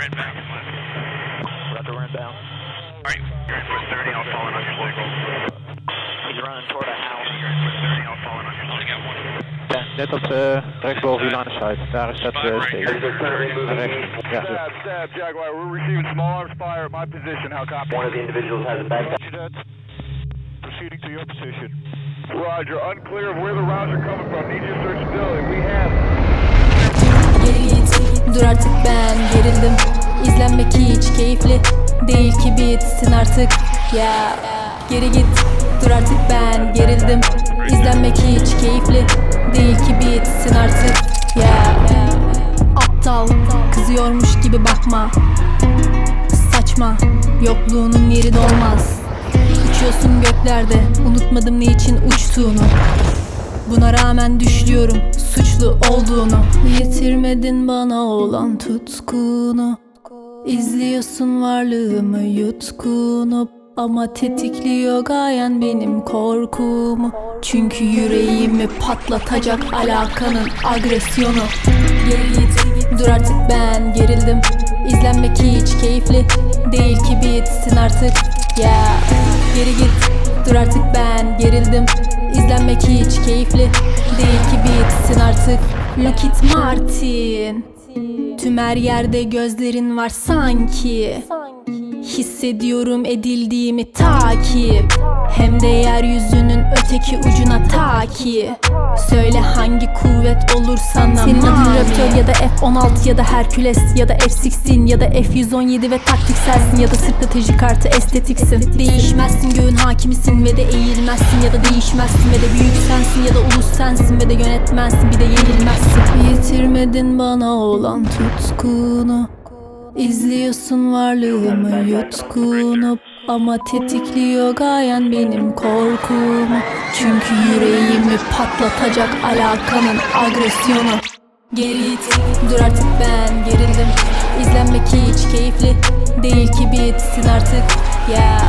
we're inbound. Roger, we're inbound. Alright, you're in for 30, I'll fall in on your signal. He's running toward a house. You're in for 30, I'll fall in on your signal. I got one. Ja, net op de rechtsboven uw line of sight. Daar is dat uh, steek. Naar. Ja. Stab, stab, Jaguar. We're receiving small arms fire at my position. How copy? One of the individuals has a backpack. Proceeding to your position. Roger. Unclear of where the rounds are coming from. Need you to search the building. We have. Geri git Dur artık gerildim İzlenmek hiç keyifli Değil ki bitsin artık. Ya Geri git. Dur artık ben gerildim. İzlenmek hiç keyifli Değil ki bitsin artık. Ya Aptal Kızıyormuş gibi bakma. Saçma Yokluğunun yeri dolmaz. Uçuyorsun göklerde Unutmadım ne için uçtuğunu. Buna rağmen düşlüyorum suçlu olduğunu Yitirmedin bana olan tutkunu. İzliyorsun varlığımı yutkunup Ama tetikliyor gayen benim korkumu. Çünkü yüreğimi patlatacak alakanın agresyonu. Geri git. Dur artık ben gerildim. İzlenmek hiç keyifli değil ki bitsin artık. Ya geri git. Dur artık ben gerildim. İzlenmek hiç keyifli değil bitsin artık. Lockheed Martin. Tüm her yerde gözlerin var sanki. Hissediyorum edildiğimi takip Hem de yeryüzünün öteki ucuna taki Söyle hangi kuvvet olur sana Senin adın Raptor ya da F-16 ya da Hercules Ya da F-16 ya da F-117 ve taktikselsin Ya da strateji kartı estetiksin Değişmezsin göğün hakimisin ve de eğilmezsin Ya da değişmezsin ve de büyük sensin Ya da ulus sensin ve de yönetmensin bir de yenilmezsin. Yitirmedin bana olan tutkunu. İzliyorsun varlığımı yutkunup Ama tetikliyor gayen benim korkumu. Çünkü yüreğimi patlatacak alakanın agresyonu. Geri git, dur artık ben gerildim. İzlenmek hiç keyifli değil ki bitsin artık. Ya